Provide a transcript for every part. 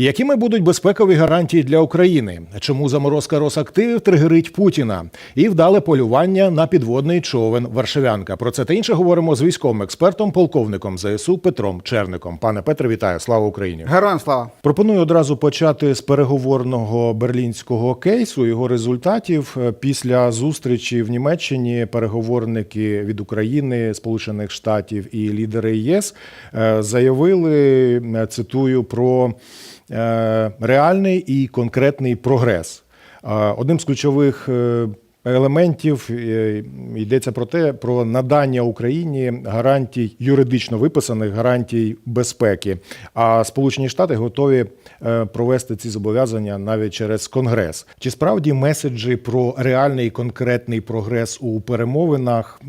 Якими будуть безпекові гарантії для України? Чому заморозка Росактивів тригерить Путіна? І вдале полювання на підводний човен Варшавянка. Про це та інше говоримо з військовим експертом, полковником ЗСУ Петром Черником. Пане Петре, вітаю! Слава Україні! Героям слава! Пропоную одразу почати з переговорного берлінського кейсу. Його результатів після зустрічі в Німеччині переговорники від України, Сполучених Штатів і лідери ЄС е, заявили, е, цитую, про реальний і конкретний прогрес. Е, Одним з ключових е, елементів е, йдеться про те, про надання Україні гарантій юридично виписаних гарантій безпеки. А Сполучені Штати готові е, провести ці зобов'язання навіть через Конгрес. Чи справді меседжі про реальний конкретний прогрес у перемовинах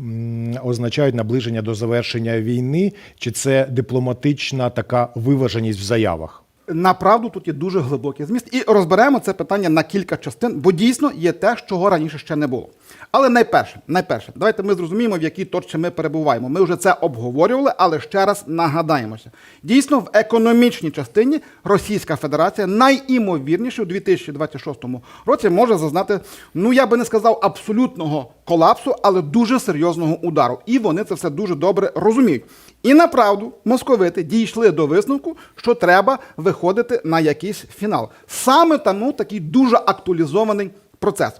означають наближення до завершення війни, чи це дипломатична така виваженість в заявах? Направду тут є дуже глибокий зміст, і розберемо це питання на кілька частин, бо дійсно є те, чого раніше ще не було. Але найперше, найперше, давайте ми зрозуміємо, в якій точці ми перебуваємо. Ми вже це обговорювали, але ще раз нагадаємося. Дійсно, в економічній частині Російська Федерація найімовірніше у 2026 році може зазнати, ну я би не сказав абсолютного колапсу, але дуже серйозного удару. І вони це все дуже добре розуміють. І направду московити дійшли до висновку, що треба виходити на якийсь фінал. Саме тому такий дуже актуалізований процес.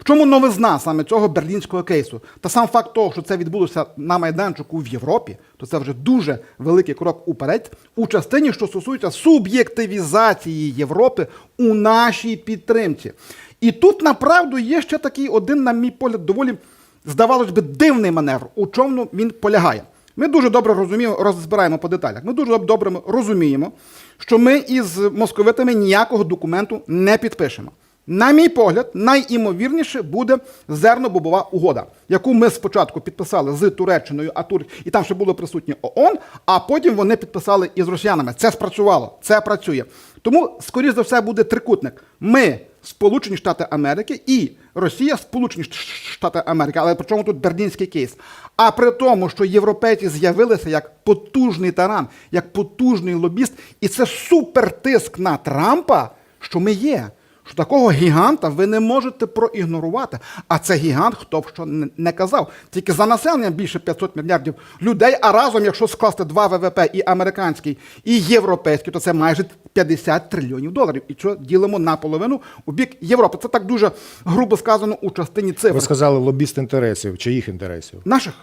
В чому новизна саме цього берлінського кейсу? Та сам факт того, що це відбулося на майданчику в Європі, то це вже дуже великий крок уперед у частині, що стосується суб'єктивізації Європи у нашій підтримці. І тут направду є ще такий один, на мій погляд, доволі, здавалось би, дивний маневр, у чому він полягає. Ми дуже добре розуміємо, розбираємо по деталях. Ми дуже добре розуміємо, що ми із московитами ніякого документу не підпишемо. На мій погляд, найімовірніше буде зернобобова угода, яку ми спочатку підписали з Туреччиною, а Тур... і там ще було присутнє ООН, а потім вони підписали із росіянами. Це спрацювало, це працює. Тому, скоріш за все, буде трикутник. Ми, Сполучені Штати Америки, і Росія, Сполучені Штати Америки. Але при чому тут берлінський кейс? А при тому, що європейці з'явилися як потужний таран, як потужний лобіст, і це супертиск на Трампа, що ми є. Що такого гіганта ви не можете проігнорувати. А це гігант, хто б що не- казав. Тільки за населення більше 500 мільярдів людей, а разом, якщо скласти два ВВП, і американський, і європейський, то це майже 50 трильйонів доларів. І що ділимо наполовину у бік Європи. Це так дуже грубо сказано у частині цифр. Ви сказали лобіст інтересів чи їх інтересів? Наших.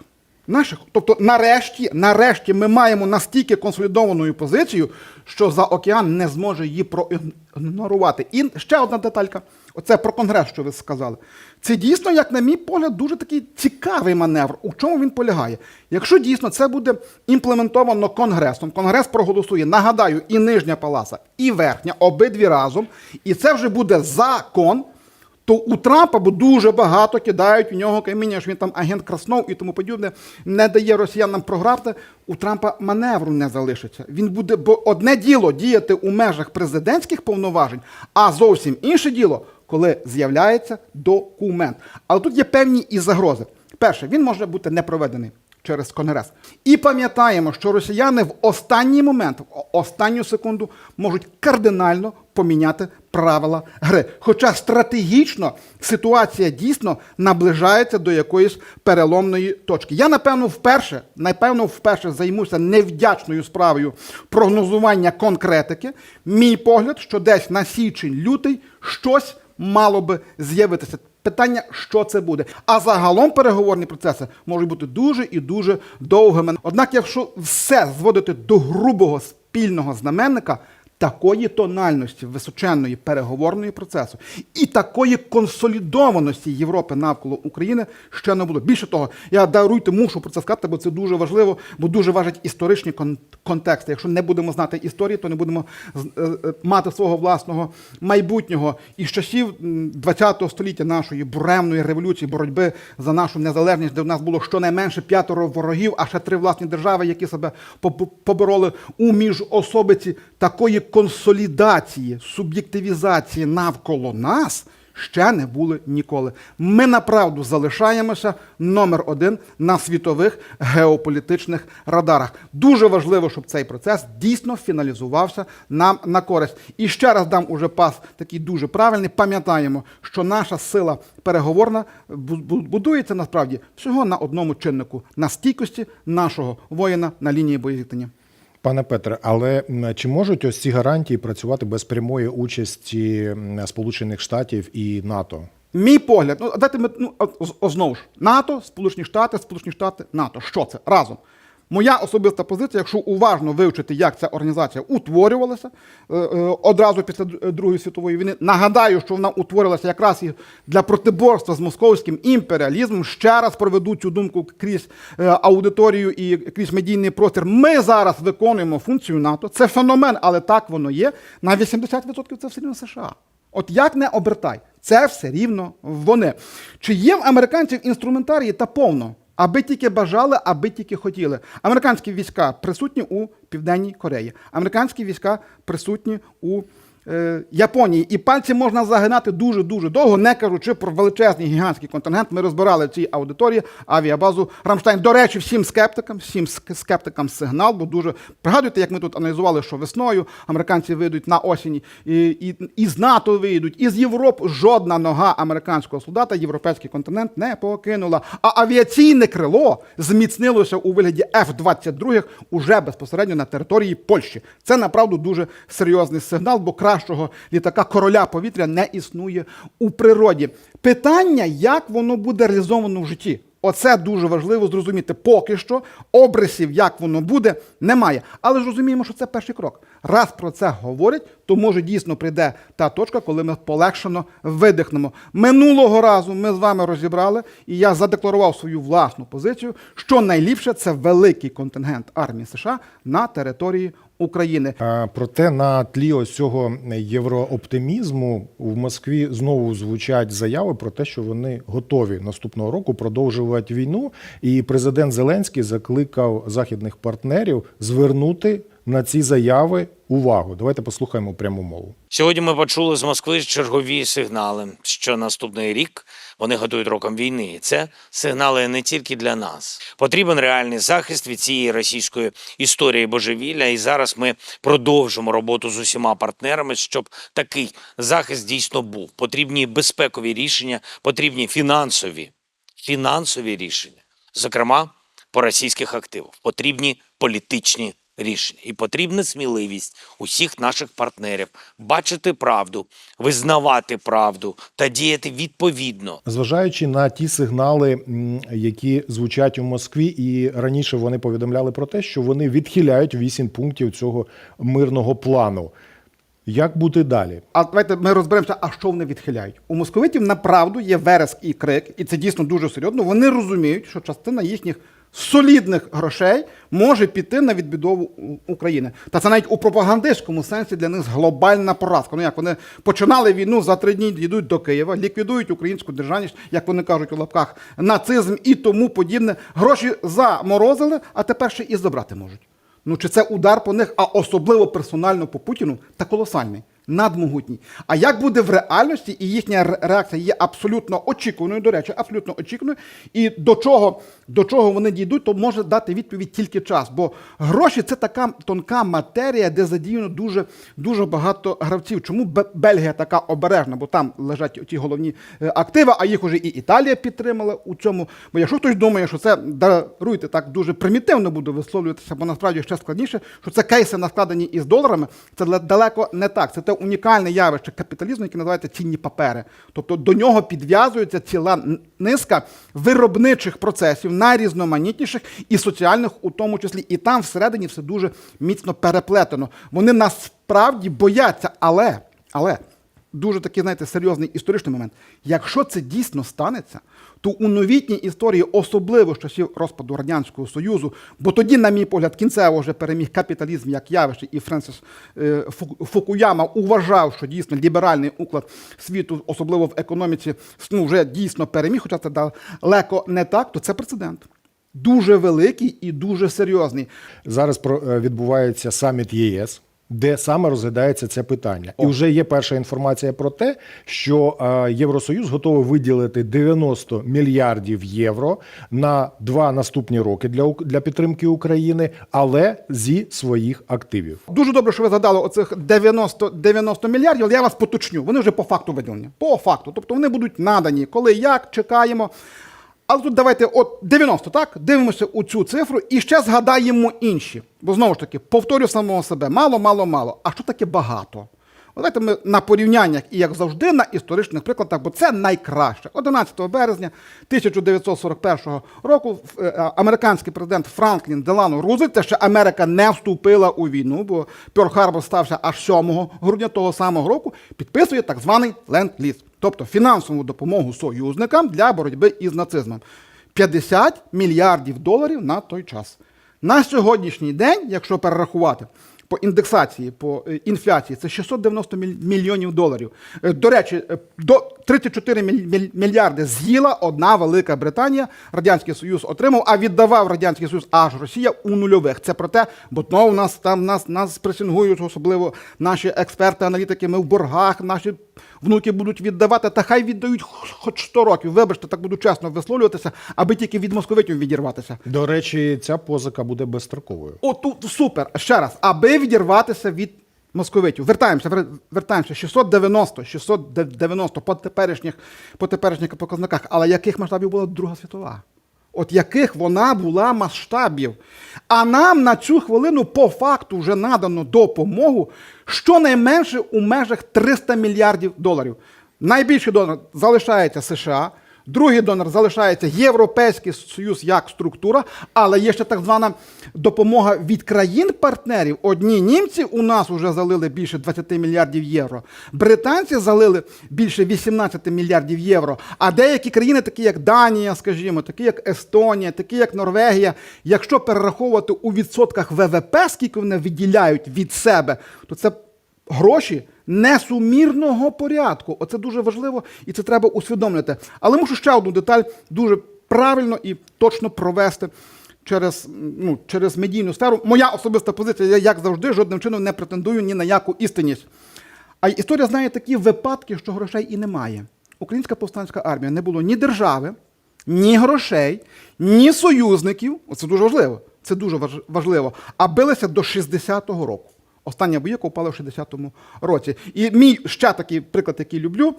Наших. Тобто, нарешті, нарешті, ми маємо настільки консолідовану позицію, що за океан не зможе її проігнорувати. І ще одна деталька. Оце про конгрес, що ви сказали. Це дійсно, як на мій погляд, дуже такий цікавий маневр. У чому він полягає? Якщо дійсно це буде імплементовано конгресом, конгрес проголосує, нагадаю, і нижня паласа, і верхня, обидві разом, і це вже буде закон то у Трампа бо дуже багато кидають у нього каміння, що він там агент Краснов і тому подібне, не дає росіянам програти. У Трампа маневру не залишиться. Він буде, бо одне діло діяти у межах президентських повноважень, а зовсім інше діло, коли з'являється документ. Але тут є певні і загрози. Перше, він може бути не проведений через Конгрес. І пам'ятаємо, що росіяни в останній момент, в останню секунду, можуть кардинально поміняти правила гри. Хоча стратегічно ситуація дійсно наближається до якоїсь переломної точки. Я, напевно, вперше, напевно, вперше займуся невдячною справою прогнозування конкретики. Мій погляд, що десь на січень-лютий щось мало би з'явитися. Питання, що це буде. А загалом переговорні процеси можуть бути дуже і дуже довгими. Однак, якщо все зводити до грубого спільного знаменника, такої тональності височенної переговорної процесу і такої консолідованості Європи навколо України ще не було. Більше того, я даруйте, мушу про це сказати, бо це дуже важливо, бо дуже важать історичні кон- контексти. Якщо не будемо знати історії, то не будемо е, е, мати свого власного майбутнього. І з часів ХХ століття нашої буремної революції, боротьби за нашу незалежність, де в нас було щонайменше п'ятеро ворогів, а ще три власні держави, які себе по- по- побороли у міжособиці такої консолідації, суб'єктивізації навколо нас. ще не були ніколи. Ми направду залишаємося номер один на світових геополітичних радарах. Дуже важливо, щоб цей процес дійсно фіналізувався нам на користь. І ще раз дам уже пас такий дуже правильний. Пам'ятаємо, що наша сила переговорна бу- бу- будується насправді всього на одному чиннику на стійкості нашого воїна на лінії боєзіткнення. Пане Петре, але чи можуть ось ці гарантії працювати без прямої участі Сполучених Штатів і НАТО? Мій погляд, ну дайте ми ну знову ж НАТО, Сполучені Штати, Сполучені Штати, НАТО. Що це разом? Моя особиста позиція, якщо уважно вивчити, як ця організація утворювалася е, е, одразу після Другої світової війни, нагадаю, що вона утворилася якраз і для протиборства з московським імперіалізмом. Ще раз проведу цю думку крізь е, аудиторію і крізь медійний простір. Ми зараз виконуємо функцію НАТО. Це феномен, але так воно є. На 80% це все рівно США. От як не обертай, це все рівно вони. Чи є в американців інструментарії та повно, аби тільки бажали, аби тільки хотіли. Американські війська присутні у Південній Кореї, американські війська присутні у е, Японії. І пальці можна загинати дуже-дуже довго, не кажучи про величезний гігантський контингент. Ми розбирали в цій аудиторії авіабазу Рамштайн. До речі, всім скептикам, всім скептикам сигнал, бо дуже пригадуєте, як ми тут аналізували, що весною американці вийдуть на осінь і, і, і з НАТО вийдуть, і з Європи жодна нога американського солдата європейський континент не покинула. А авіаційне крило зміцнилося у вигляді F-22 уже безпосередньо на території Польщі. Це направду дуже серйозний сигнал, бо кращого літака короля повітря не існує у природі. Питання, як воно буде реалізовано в житті. Оце дуже важливо зрозуміти. Поки що обрисів, як воно буде, немає. Але ж розуміємо, що це перший крок. Раз про це говорять, то може дійсно прийде та точка, коли ми полегшено видихнемо. Минулого разу ми з вами розібрали, і я задекларував свою власну позицію, що найліпше це великий контингент армії США на території України. А, Проте на тлі ось цього єврооптимізму в Москві знову звучать заяви про те, що вони готові наступного року продовжувати війну. І президент Зеленський закликав західних партнерів звернути на ці заяви увагу. Давайте послухаємо пряму мову. Сьогодні ми почули з Москви чергові сигнали, що наступний рік вони готують роком війни. Це сигнали не тільки для нас. Потрібен реальний захист від цієї російської історії божевілля. І зараз ми продовжимо роботу з усіма партнерами, щоб такий захист дійсно був. Потрібні безпекові рішення, потрібні фінансові, фінансові рішення, зокрема по російських активах. Потрібні політичні рішення. І потрібна сміливість усіх наших партнерів бачити правду, визнавати правду та діяти відповідно. Зважаючи на ті сигнали, які звучать у Москві, і раніше вони повідомляли про те, що вони відхиляють вісім пунктів цього мирного плану. Як бути далі? А давайте ми розберемося, а що вони відхиляють. У московитів направду є вереск і крик, і це дійсно дуже серйозно. Вони розуміють, що частина їхніх солідних грошей може піти на відбудову України. Та це навіть у пропагандистському сенсі для них глобальна поразка. Ну як вони починали війну за три дні йдуть до Києва, ліквідують українську державність, як вони кажуть у лапках, нацизм і тому подібне. Гроші заморозили, а тепер ще і забрати можуть. Ну чи це удар по них, а особливо персонально по Путіну, та колосальний, надмогутній. А як буде в реальності, і їхня реакція є абсолютно очікуваною, до речі, абсолютно очікуваною, і до чого, до чого вони дійдуть, то може дати відповідь тільки час. Бо гроші це така тонка матерія, де задіяно дуже, дуже багато гравців. Чому Бельгія така обережна? Бо там лежать ті головні е, активи, а їх уже і Італія підтримала у цьому. Бо якщо хтось думає, що це даруйте так дуже примітивно буду висловлюватися, бо насправді ще складніше, що це кейси наскладені із доларами, це далеко не так. Це те унікальне явище капіталізму, яке називається цінні папери. Тобто до нього підв'язується ціла низка виробничих процесів, найрізноманітніших і соціальних у тому числі. І там всередині все дуже міцно переплетено. Вони насправді бояться, але, але дуже такий, знаєте, серйозний історичний момент. Якщо це дійсно станеться, то у новітній історії, особливо з часів розпаду Радянського Союзу, бо тоді, на мій погляд, кінцево вже переміг капіталізм як явище, і Френсіс е, Фукуяма уважав, що дійсно ліберальний уклад світу, особливо в економіці, ну, вже дійсно переміг, хоча це далеко не так, то це прецедент. Дуже великий і дуже серйозний. Зараз про- е, відбувається саміт ЄС. Де саме розглядається це питання. І вже є перша інформація про те, що е, Євросоюз готовий виділити 90 мільярдів євро на два наступні роки для, для підтримки України, але зі своїх активів. Дуже добре, що ви згадали оцих 90, 90 мільярдів, але я вас поточню. Вони вже по факту виділені. По факту. Тобто вони будуть надані. Коли як, чекаємо. Але тут давайте, от 90, так? Дивимося у цю цифру і ще згадаємо інші. Бо знову ж таки, повторю самого себе: мало, мало, мало. А що таке багато? Давайте ми на порівняннях і як завжди на історичних прикладах, бо це найкраще. 11 березня 1941 року е, американський президент Франклін Делано Рузвельт, це ще Америка не вступила у війну, бо Пьорл-Харбор стався аж 7 грудня того самого року, підписує так званий ленд-ліз, тобто фінансову допомогу союзникам для боротьби із нацизмом. 50 мільярдів доларів на той час. На сьогоднішній день, якщо перерахувати по індексації, по е, інфляції, це 690 міль- мільйонів доларів. Е, До речі, е, до 34 міль- міль- мільярди з'їла одна Велика Британія. Радянський Союз отримав, а віддавав Радянський Союз аж Росія у нульових. Це про те, бо знову нас там нас, нас пресингують, особливо наші експерти, аналітики. Ми в боргах, наші внуки будуть віддавати, та хай віддають хоч 100 років. Вибачте, так буду чесно висловлюватися, аби тільки від московитів відірватися. До речі, ця позика буде безстроковою. О, тут супер. Ще раз, аби відірватися від московитів. Вертаємося, вер- вертаємося. 690, 690 по теперішніх, по теперішніх показниках. Але яких масштабів була Друга світова? От яких вона була масштабів. А нам на цю хвилину по факту вже надано допомогу щонайменше у межах 300 мільярдів доларів. Найбільший донор залишається США. Другий донор залишається Європейський Союз як структура, але є ще так звана допомога від країн-партнерів. Одні німці у нас вже залили більше 20 мільярдів євро. Британці залили більше 18 мільярдів євро. А деякі країни, такі як Данія, скажімо, такі як Естонія, такі як Норвегія, якщо перераховувати у відсотках ВВП, скільки вони виділяють від себе, то це гроші несумірного порядку. Оце дуже важливо і це треба усвідомлювати. Але мушу ще одну деталь дуже правильно і точно провести. Через, ну, через медійну сферу. Моя особиста позиція, я, як завжди, жодним чином не претендую ні на яку істинність. А історія знає такі випадки, що грошей і немає. Українська повстанська армія не було ні держави, ні грошей, ні союзників. Оце дуже важливо. Це дуже важ- важливо. А билися до 60-го року. Остання боєка впала в 60-му році. І мій ще такий приклад, який люблю: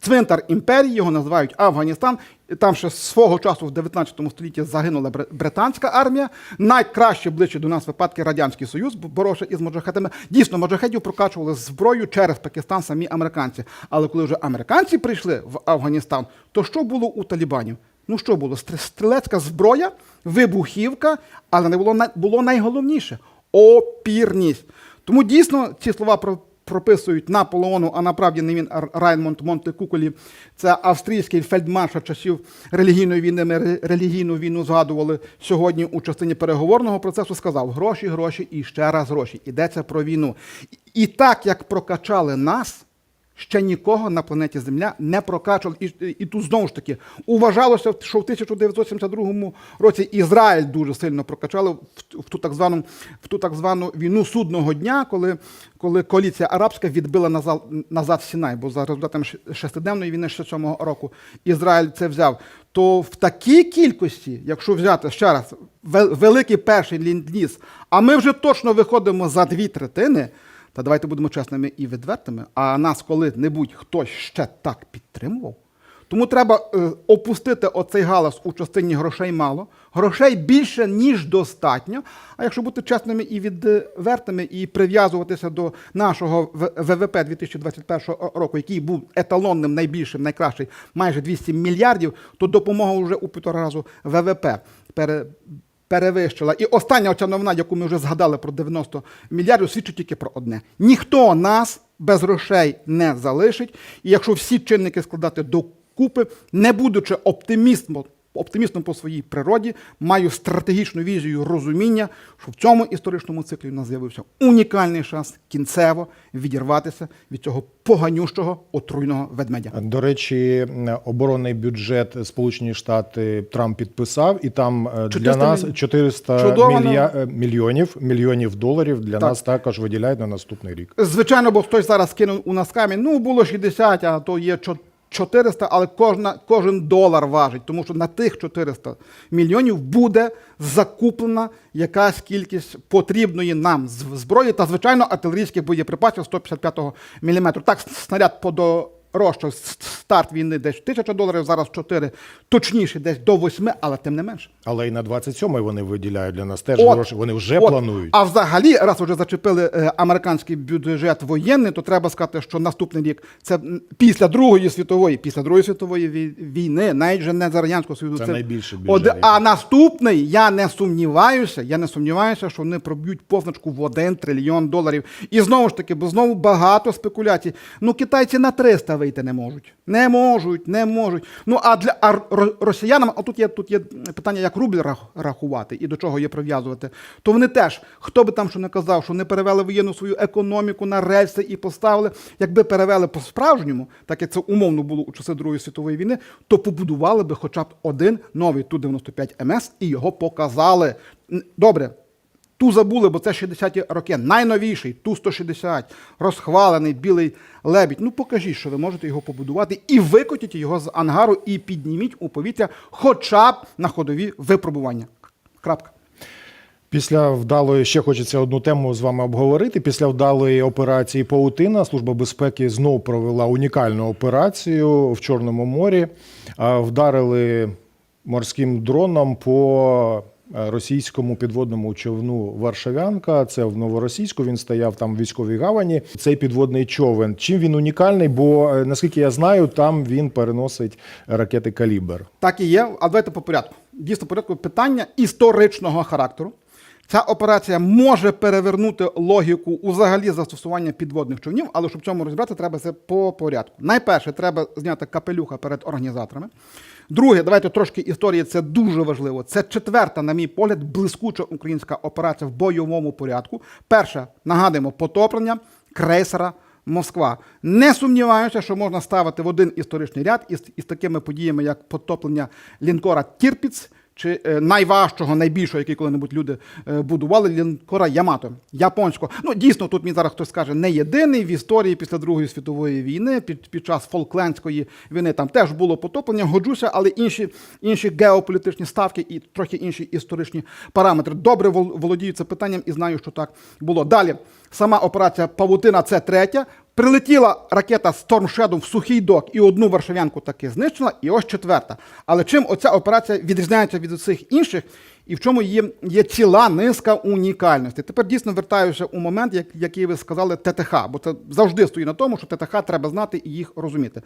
цвинтар імперії, його називають Афганістан. Там ще свого часу в 19 столітті загинула британська армія. Найкраще ближче до нас випадки Радянський Союз, бо- боровся із моджахетами. Дійсно, моджахедів прокачували зброю через Пакистан самі американці. Але коли вже американці прийшли в Афганістан, то що було у талібанів? Ну що було? Стр- Стрілецька зброя, вибухівка, але не було було найголовніше опірність. Тому дійсно ці слова про. Прописують Наполеону, а направді не він Раймонд Монте-Куколі, Це австрійський фельдмаршал часів релігійної війни. Ми релігійну війну згадували сьогодні у частині переговорного процесу. Сказав гроші, гроші і ще раз гроші. Йдеться про війну. І так як прокачали нас, ще нікого на планеті Земля не прокачував. І, і, тут знову ж таки уважалося, що в 1972 році Ізраїль дуже сильно прокачали в, в ту так звану в ту так звану війну судного дня, коли, коли коаліція арабська відбила назад, назад Сінай, бо за результатами шестиденної війни 67-го року Ізраїль це взяв. То в такій кількості, якщо взяти ще раз, великий перший ліндліз, а ми вже точно виходимо за дві третини. Та давайте будемо чесними і відвертими. А нас коли-небудь хтось ще так підтримував. Тому треба е, опустити оцей галас у частині грошей мало. Грошей більше, ніж достатньо. А якщо бути чесними і відвертими, і прив'язуватися до нашого ВВП 2021 року, який був еталонним, найбільшим, найкращий, майже 200 мільярдів, то допомога вже у півтора разу ВВП пере, перевищила. І остання оця новина, яку ми вже згадали про 90 мільярдів, свідчить тільки про одне: ніхто нас без грошей не залишить. І якщо всі чинники складати докупи, не будучи оптимістом, оптимістом по своїй природі, маю стратегічну візію розуміння, що в цьому історичному циклі у нас з'явився унікальний шанс кінцево відірватися від цього поганющого отруйного ведмедя. До речі, оборонний бюджет Сполучені Штати Трамп підписав, і там е, для нас міль- 400 Чудово, мілья... е, мільйонів мільйонів доларів для Так. нас також виділяють на наступний рік. Звичайно, бо хтось зараз кинув у нас камінь. Ну, було 60, а то є чо- 400, але кожна, кожен долар важить, тому що на тих 400 мільйонів буде закуплена якась кількість потрібної нам зброї та, звичайно, артилерійських боєприпасів 155 мм. Так, снаряд подорожчав, с- старт війни десь 1000 доларів, зараз 4, точніше, десь до 8, але тим не менше. Але і на 27-й вони виділяють для нас теж От, гроші. Вони вже от. планують. А взагалі, раз вже зачепили е, американський бюджет воєнний, то треба сказати, що наступний рік це після Другої світової, після Другої світової війни, навіть вже не за радянського союзу. Це найбільший бюджет, Од- А наступний, я не сумніваюся, я не сумніваюся, що вони проб'ють позначку в 1 трильйон доларів. І знову ж таки, бо знову багато спекуляцій. Ну, китайці на 300 вийти не можуть. Не можуть, не можуть. Ну а для а росіянам, а тут є тут є питання, як рубль рахувати і до чого є прив'язувати. То вони теж, хто би там що не казав, що не перевели воєнну свою економіку на рельси і поставили. Якби перевели по-справжньому, так як це умовно було у часи Другої світової війни, то побудували би хоча б один новий Ту-95 МС і його показали. Добре, ту забули, бо це 60-ті роки. Найновіший Ту-160, розхвалений білий лебідь. Ну покажіть, що ви можете його побудувати і викотіть його з ангару і підніміть у повітря хоча б на ходові випробування. Крапка. Після вдалої ще хочеться одну тему з вами обговорити. Після вдалої операції Паутина Служба безпеки знов провела унікальну операцію в Чорному морі. Вдарили морським дроном по російському підводному човну Варшавянка. Це в Новоросійську. Він стояв там в військовій гавані. Цей підводний човен. Чим він унікальний? Бо е, наскільки я знаю, там він переносить ракети Калібр. Так і є, а давайте по порядку. Дійсно, порядку питання історичного характеру. Ця операція може перевернути логіку узагалі застосування підводних човнів, але щоб цьому розібратися, треба це по порядку. Найперше, треба зняти капелюха перед організаторами. Друге, давайте трошки історії, це дуже важливо. Це четверта, на мій погляд, блискуча українська операція в бойовому порядку. Перша, нагадуємо, потоплення крейсера Москва. Не сумніваюся, що можна ставити в один історичний ряд із, із такими подіями, як потоплення лінкора Тірпіц чи е, найважчого, найбільшого, який коли-небудь люди е, будували, лінкора Ямато, японського. Ну, дійсно, тут мені зараз хтось скаже, не єдиний в історії після Другої світової війни, під, під час Фолклендської війни там теж було потоплення, годжуся, але інші, інші геополітичні ставки і трохи інші історичні параметри. Добре вол- володію це питанням і знаю, що так було. Далі, сама операція Павутина це третя. Прилетіла ракета Storm Shadow в сухий док і одну варшавянку таки знищила, і ось четверта. Але чим оця операція відрізняється від усіх інших, і в чому є, є ціла низка унікальностей? Тепер дійсно вертаюся у момент, як, який ви сказали, ТТХ, бо це завжди стоїть на тому, що ТТХ треба знати і їх розуміти.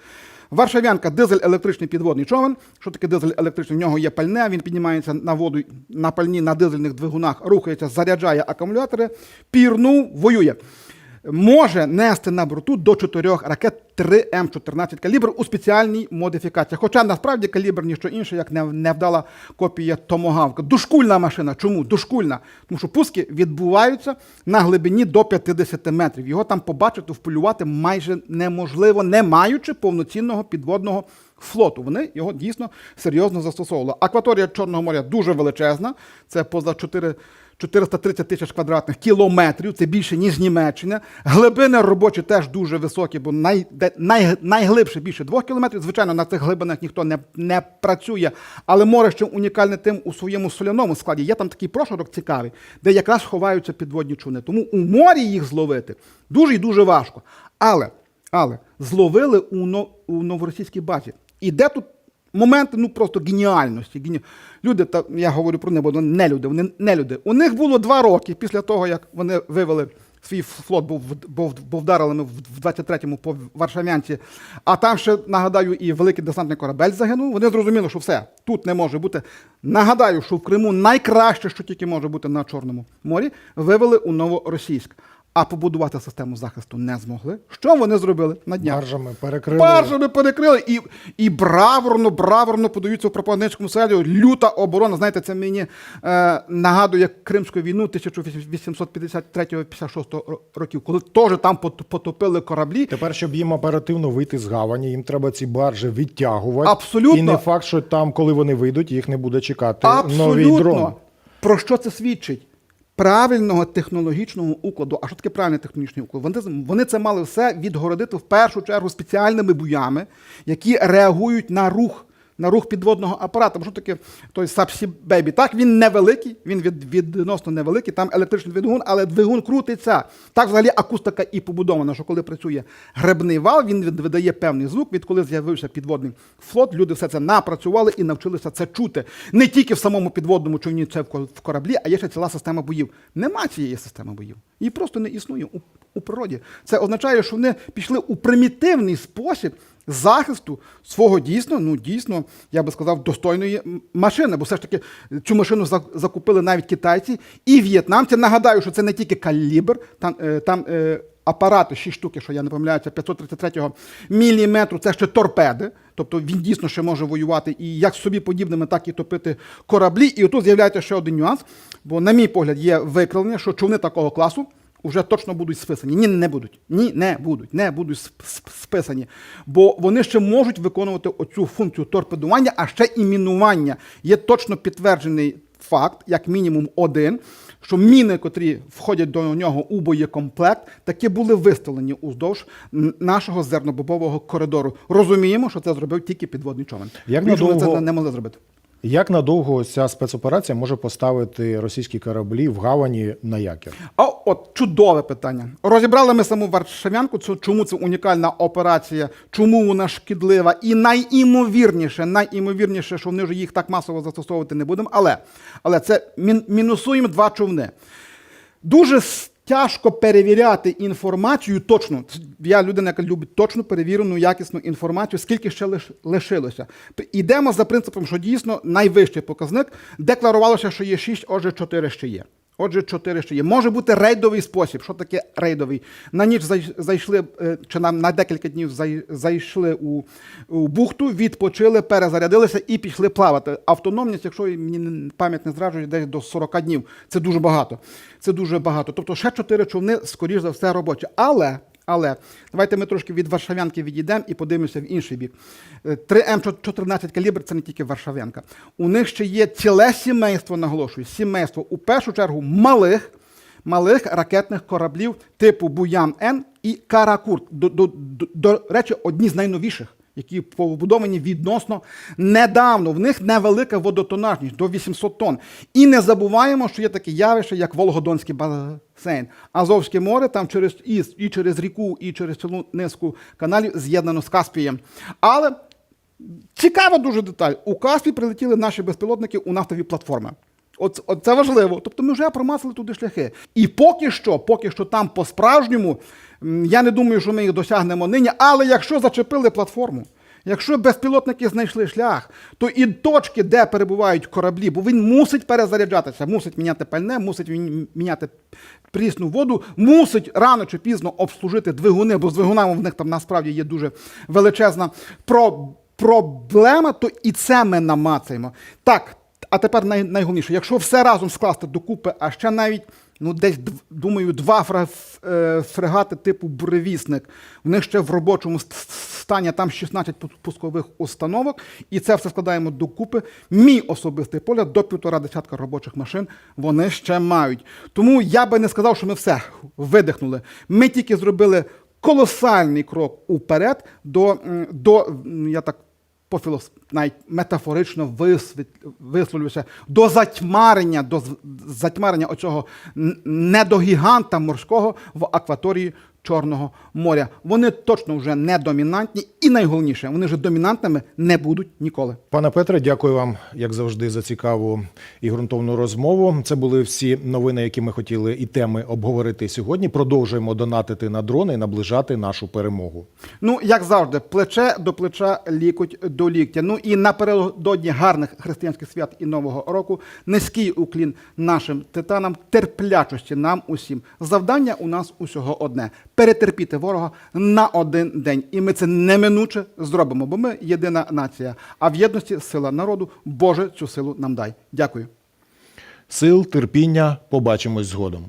Варшавянка дизель електричний підводний човен. Що таке дизель електричний? В нього є пальне, він піднімається на воду на пальні на дизельних двигунах, рухається, заряджає акумулятори, пірнув, воює може нести на борту до чотирьох ракет 3М14 калібр у спеціальній модифікації. Хоча насправді калібр ніщо інше, як не- невдала копія томогавка. Дошкульна машина. Чому? Дошкульна. Тому що пуски відбуваються на глибині до 50 метрів. Його там побачити, вполювати майже неможливо, не маючи повноцінного підводного флоту. Вони його дійсно серйозно застосовували. Акваторія Чорного моря дуже величезна. Це поза 4 430 тисяч квадратних кілометрів, це більше, ніж Німеччина. Глибини робочі теж дуже високі, бо най, най, найглибше більше двох кілометрів. Звичайно, на цих глибинах ніхто не, не працює, але море ще унікальне тим у своєму соляному складі. Є там такий прошарок цікавий, де якраз ховаються підводні човни. Тому у морі їх зловити дуже і дуже важко. Але, але зловили у, но, у новоросійській базі. І де тут моменти ну просто геніальності. Гені... Люди, та я говорю про бо вони не люди, вони не люди. У них було два роки після того, як вони вивели свій флот, був, був, був вдарили ми в 23-му по Варшавянці. А там ще, нагадаю, і великий десантний корабель загинув. Вони зрозуміли, що все, тут не може бути. Нагадаю, що в Криму найкраще, що тільки може бути на Чорному морі, вивели у Новоросійськ. А побудувати систему захисту не змогли. Що вони зробили на днях? Баржами перекрили. Баржами перекрили і, і браворно, браворно подаються в пропагандистському селі. Люта оборона. Знаєте, це мені е, нагадує Кримську війну 1853-56 років, коли теж там потопили кораблі. Тепер, щоб їм оперативно вийти з гавані, їм треба ці баржі відтягувати. Абсолютно. І не факт, що там, коли вони вийдуть, їх не буде чекати новий дрон. Про що це свідчить? Правильного технологічного укладу. А що таке правильний технологічний уклад? Вони, вони це мали все відгородити в першу чергу спеціальними буями, які реагують на рух. На рух підводного апарату. Що таке той Subsea Baby? Так, він невеликий, він від, відносно невеликий, там електричний двигун, але двигун крутиться. Так взагалі акустика і побудована, що коли працює гребний вал, він видає певний звук. Відколи з'явився підводний флот, люди все це напрацювали і навчилися це чути. Не тільки в самому підводному човні, це в кораблі, а є ще ціла система боїв. Нема цієї системи боїв. Її просто не існує у, у природі. Це означає, що вони пішли у примітивний спосіб захисту свого дійсно, ну дійсно, я би сказав, достойної машини. Бо все ж таки цю машину закупили навіть китайці і в'єтнамці. Нагадаю, що це не тільки калібр, там, е, там е, апарати, 6 штук, що я не помиляюся, 533 міліметру, це ще торпеди. Тобто він дійсно ще може воювати і як собі подібними, так і топити кораблі. І отут з'являється ще один нюанс. Бо, на мій погляд, є викривлення, що човни такого класу вже точно будуть списані. Ні, не будуть. Ні, не будуть. Не будуть сп- сп- списані. Бо вони ще можуть виконувати оцю функцію торпедування, а ще і мінування. Є точно підтверджений факт, як мінімум один, що міни, котрі входять до нього у боєкомплект, таки були виставлені уздовж нашого зернобобового коридору. Розуміємо, що це зробив тільки підводний човен. Як Більше надовго- це не могли зробити. Як надовго ця спецоперація може поставити російські кораблі в гавані на якір? А от чудове питання. Розібрали ми саму Варшавянку, чому це унікальна операція, чому вона шкідлива, і найімовірніше, найімовірніше, що вони вже їх так масово застосовувати не будемо. Але, але це мін- мінусуємо два човни. Дуже тяжко перевіряти інформацію точно. Я людина, яка любить точно перевірену, якісну інформацію, скільки ще лиш, лишилося. Йдемо за принципом, що дійсно найвищий показник. Декларувалося, що є 6, отже, 4 ще є. Отже, чотири ще є. Може бути рейдовий спосіб. Що таке рейдовий? На ніч зайшли, е, чи на, на декілька днів зайшли у, у бухту, відпочили, перезарядилися і пішли плавати. Автономність, якщо мені пам'ять не зраджує, десь до 40 днів. Це дуже багато. Це дуже багато. Тобто ще чотири човни, скоріш за все, робочі. Але. Але давайте ми трошки від Варшавянки відійдемо і подивимося в інший бік. Е, 3М14 калібр це не тільки Варшавянка. У них ще є ціле сімейство, наголошую, сімейство у першу чергу малих, малих ракетних кораблів типу Буян Н і Каракурт. До, до, до, до речі, одні з найновіших. Які побудовані відносно недавно. В них невелика водотонажність до 800 тонн. І не забуваємо, що є таке явище, як Волгодонський басейн. Азовське море там через і, і через ріку, і через цілу низку каналів з'єднано з Каспієм. Але Цікава дуже деталь. У Каспі прилетіли наші безпілотники у нафтові платформи. От, от це важливо. Тобто ми вже промаслили туди шляхи. І поки що, поки що там по-справжньому, я не думаю, що ми їх досягнемо нині. Але якщо зачепили платформу, якщо безпілотники знайшли шлях, то і точки, де перебувають кораблі, бо він мусить перезаряджатися, мусить міняти пальне, мусить міняти прісну воду, мусить рано чи пізно обслужити двигуни, бо з двигунами в них там насправді є дуже величезна про проблема, то і це ми намацаємо. Так, а тепер най, найголовніше, якщо все разом скласти докупи, а ще навіть, ну десь думаю, два е, фрегати типу буревісник, в них ще в робочому стані там 16 пу- пускових установок, і це все складаємо докупи. Мій особистий погляд до півтора десятка робочих машин вони ще мають. Тому я би не сказав, що ми все видихнули. Ми тільки зробили колосальний крок уперед до, до я так пофілос навіть метафорично висвіт, висловлюся, до затьмарення, до затьмарення оцього недогіганта морського в акваторії Чорного моря. Вони точно вже не домінантні, і найголовніше, вони вже домінантними не будуть ніколи. Пане Петре, дякую вам, як завжди, за цікаву і ґрунтовну розмову. Це були всі новини, які ми хотіли і теми обговорити сьогодні. Продовжуємо донатити на дрони і наближати нашу перемогу. Ну, як завжди, плече до плеча, лікоть до ліктя. Ну і напередодні гарних християнських свят і Нового року низький уклін нашим титанам, терплячості нам усім. Завдання у нас усього одне перетерпіти ворога на один день. І ми це неминуче зробимо, бо ми єдина нація. А в єдності сила народу. Боже, цю силу нам дай. Дякую. Сил, терпіння, побачимось згодом.